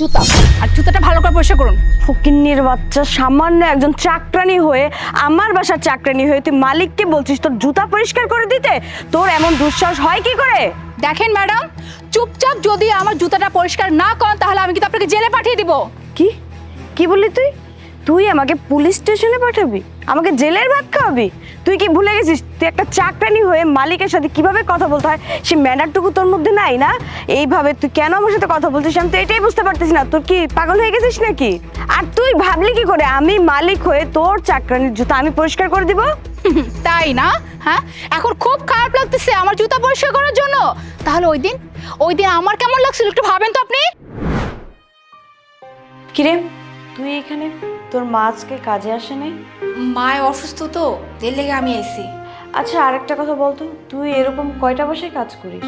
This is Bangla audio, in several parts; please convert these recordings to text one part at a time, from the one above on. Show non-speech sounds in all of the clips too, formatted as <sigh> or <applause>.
জুতা। আর জুতাটা ভালো করে পরিষ্কার করুন। ফকিন্নির বাচ্চা সামান্য একজন চাকরানি হয়ে আমার বাসার চাকরানি হয়ে তুই মালিককে বলছিস তোর জুতা পরিষ্কার করে দিতে? তোর এমন দুঃসাহস হয় কি করে? দেখেন ম্যাডাম চুপচাপ যদি আমার জুতাটা পরিষ্কার না করেন তাহলে আমি কিন্তু আপনাকে জেলে পাঠিয়ে দিব। কি? কি বললি তুই? তুই আমাকে পুলিশ স্টেশনে পাঠাবি? আমাকে জেলের ভাত খাওয়াবি? তুই কি ভুলে গেছিস? তুই একটা চাকরানি হয়ে মালিকের সাথে কীভাবে কথা বলতে হয়? সে ম্যানারটুকু তোর মধ্যে নাই না? এইভাবে তুই কেন আমার সাথে কথা বলছিস? আমি তো এটাই বুঝতে পারতেছি না। তোর কি পাগল হয়ে গেছিস নাকি? আর তুই ভাবলি কি করে? আমি মালিক হয়ে তোর চাকরানির জুতা আমি পরিষ্কার করে দিব? <laughs> তাই না? হ্যাঁ? এখন খুব খারাপ লাগতেছে আমার জুতা পরিষ্কার করার জন্য। তাহলে ওই দিন ওই দিন আমার কেমন লাগছিল একটু ভাবেন তো আপনি? কিরে? তুই এখানে? তোর মা আজকে কাজে আসেনি? মায় অসুস্থ তো এর লেগে আমি এসি আচ্ছা আরেকটা কথা বলতো তুই এরকম কয়টা বাসায় কাজ করিস?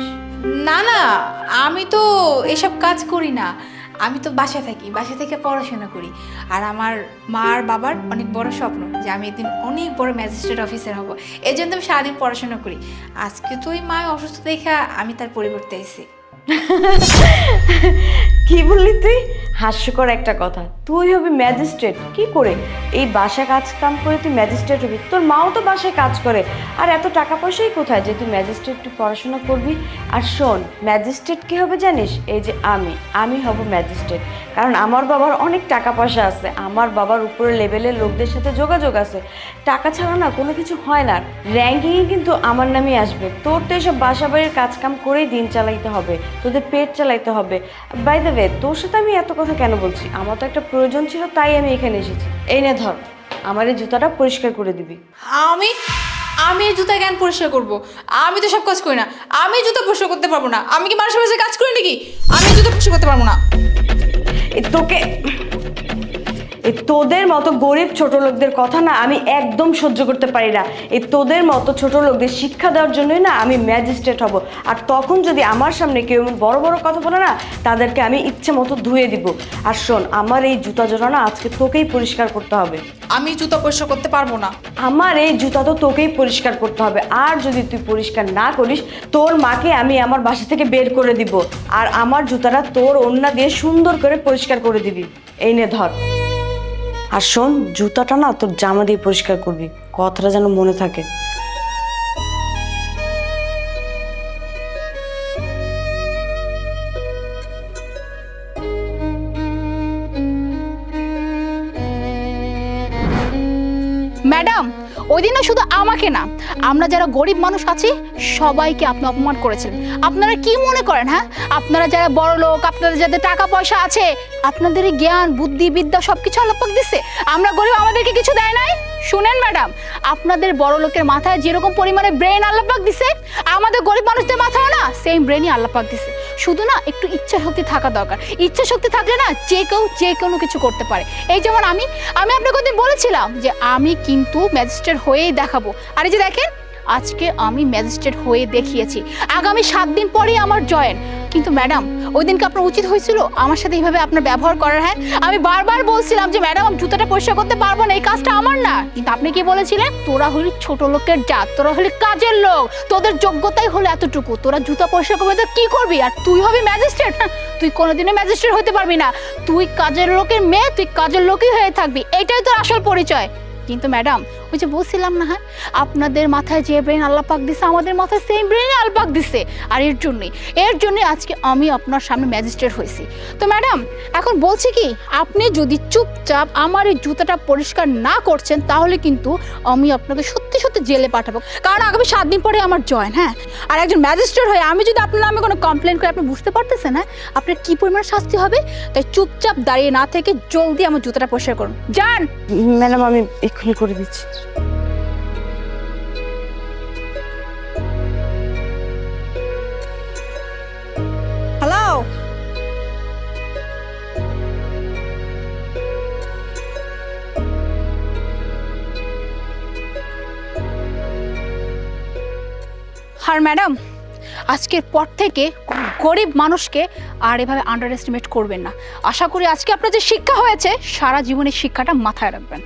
না না আমি তো এসব কাজ করি না। আমি তো বাসায় থাকি বাসা থেকে পড়াশোনা করি। আর আমার মা আর বাবার অনেক বড় স্বপ্ন যে আমি একদিন অনেক বড় ম্যাজিস্ট্রেট অফিসার হব। এই জন্য আমি সারাদিন পড়াশোনা করি। আজকে তো ওই মা অসুস্থ দেখা আমি তার পরিবর্তে এসেছি <laughs> কি বললি তুই? হাস্যকর একটা কথা। তুই হবি ম্যাজিস্ট্রেট। কি করে? এই বাসা কাজ কাম করে তুই ম্যাজিস্ট্রেট হবি? তোর মাও তো বাসায় কাজ করে। আর এত টাকা পয়সাই কোথায় যে তুই ম্যাজিস্ট্রেট তুই পড়াশোনা করবি? আর শোন, ম্যাজিস্ট্রেট কি হবে জানিস? এই যে আমি আমি হব ম্যাজিস্ট্রেট। কারণ আমার বাবার অনেক টাকা পয়সা আছে। আমার বাবার উপরে লেভেলের লোকদের সাথে যোগাযোগ আছে। টাকা ছাড়া না কোনো কিছু হয় না। র্যাঙ্কিংয়ে কিন্তু আমার নামই আসবে। তোর তো এসব বাসা বাড়ির কাজ কাম করেই দিন চালাইতে হবে। তোদের পেট চালাইতে হবে। বাই দ্য ওয়ে তোর সাথে আমি এত কথা কেন বলছি? আমার তো একটা প্রয়োজন ছিল তাই আমি এখানে এসেছি। এই নে ধর আমার এই জুতাটা পরিষ্কার করে দিবি। আমি আমি এই জুতা জ্ঞান পরিষ্কার করব? আমি তো সব কাজ করি না। আমি জুতা পরিষ্কার করতে পারব না। আমি কি মানুষের কাজ করি নাকি? আমি জুতা পরিষ্কার করতে পারব না। তোকে এই তোদের মতো গরিব ছোট লোকদের কথা না আমি একদম সহ্য করতে পারি না। এই তোদের মতো ছোট লোকদের শিক্ষা দেওয়ার জন্যই না আমি ম্যাজিস্ট্রেট হব। আর তখন যদি আমার সামনে কেউ এমন বড় বড় কথা বলে না তাদেরকে আমি ইচ্ছে মতো ধুয়ে দিব। আর শোন আমার এই জুতা জোড়া না আজকে তোকেই পরিষ্কার করতে হবে। আমি জুতা পরিষ্কার করতে পারব না। আমার এই জুতা তো তোকেই পরিষ্কার করতে হবে। আর যদি তুই পরিষ্কার না করিস তোর মাকে আমি আমার বাসা থেকে বের করে দিব। আর আমার জুতাটা তোর ওন্না দিয়ে সুন্দর করে পরিষ্কার করে দিবি। এই নে ধর। আর শোন জুতাটা না তোর জামা দিয়ে পরিষ্কার করবি কথাটা যেন মনে থাকে। ম্যাডাম ওই দিন শুধু আমাকে না, আমরা যারা গরিব মানুষ আছি, সবাইকে আপনি অপমান করেছেন। আপনারা কি মনে করেন হ্যাঁ? আপনারা যারা বড় লোক, আপনাদের যাদের টাকা পয়সা আছে, আপনাদের জ্ঞান, বুদ্ধি, বিদ্যা সব কিছু দিচ্ছে আমরা গরিব, আমাদেরকে কিছু দেয় নাই? শুনেন, ম্যাডাম, আপনাদের বড় লোকের মাথায় যেরকম পরিমাণে ব্রেন আল্লাপাক দিছে, আমাদের গরিব মানুষদের সেম ব্রেনই আল্লাপাক দিছে। শুধু না, একটু ইচ্ছা শক্তি থাকা দরকার। ইচ্ছা শক্তি থাকলে না, যে কেউ, যে কোনো কিছু করতে পারে। এই যেমন আমি আমি আপনাকে ওদিন বলেছিলাম যে আমি কিন্তু ম্যাজিস্ট্রেট হয়েই দেখাবো। আর এই যে দেখেন, আজকে আমি ম্যাজিস্ট্রেট হয়ে দেখিয়েছি। আগামী সাত দিন পরেই আমার জয়েন। কিন্তু ম্যাডাম, ওই দিনকে আপনার উচিত হয়েছিল আমার সাথে এইভাবে আপনার ব্যবহার করার? হ্যাঁ? আমি বারবার বলছিলাম যে, ম্যাডাম, জুতাটা পরিষ্কার করতে পারব না, এই কাজটা আমার না। কিন্তু আপনি কি বলেছিলেন? তোরা হলি ছোট লোকের জাত, তোরা হলি কাজের লোক, তোদের যোগ্যতাই হলো এতটুকু। তোরা জুতা পরিষ্কার করবে তো কি করবি? আর তুই হবি ম্যাজিস্ট্রেট? তুই কোনোদিনও ম্যাজিস্ট্রেট হতে পারবি না। তুই কাজের লোকের মেয়ে, তুই কাজের লোকই হয়ে থাকবি। এটাই তোর আসল পরিচয়। কিন্তু ম্যাডাম ওই যে বলছিলাম না হ্যাঁ? আপনাদের মাথায় যে ব্রেন আল্লাপাক দিছে, আমাদের মাথায় সেম ব্রেনই আল্লাপাক দিছে। আর এর জন্যই এর জন্যই আজকে আমি আপনার সামনে ম্যাজিস্ট্রেট হয়েছি। তো ম্যাডাম এখন বলছি কি, আপনি যদি চুপচাপ আমার এই জুতাটা পরিষ্কার না করছেন, তাহলে কিন্তু আমি আপনাকে সত্যি সত্যি জেলে পাঠাবো। কারণ আগামী সাত দিন পরে আমার জয়েন হ্যাঁ? আর একজন ম্যাজিস্ট্রেট হয়ে আমি যদি আপনার নামে কোনো কমপ্লেন করি, আপনি বুঝতে পারতেছেন হ্যাঁ? আপনার কী পরিমাণ শাস্তি হবে? তাই চুপচাপ দাঁড়িয়ে না থেকে জলদি আমার জুতাটা পরিষ্কার করুন। যান! ম্যাডাম, আমি এক্ষুনি করে দিচ্ছি। হ্যালো আর ম্যাডাম আজকের পর থেকে কোনো গরিব মানুষকে আর এভাবে আন্ডার এস্টিমেট করবেন না। আশা করি আজকে আপনার যে শিক্ষা হয়েছে, সারা জীবনের শিক্ষাটা মাথায় রাখবেন।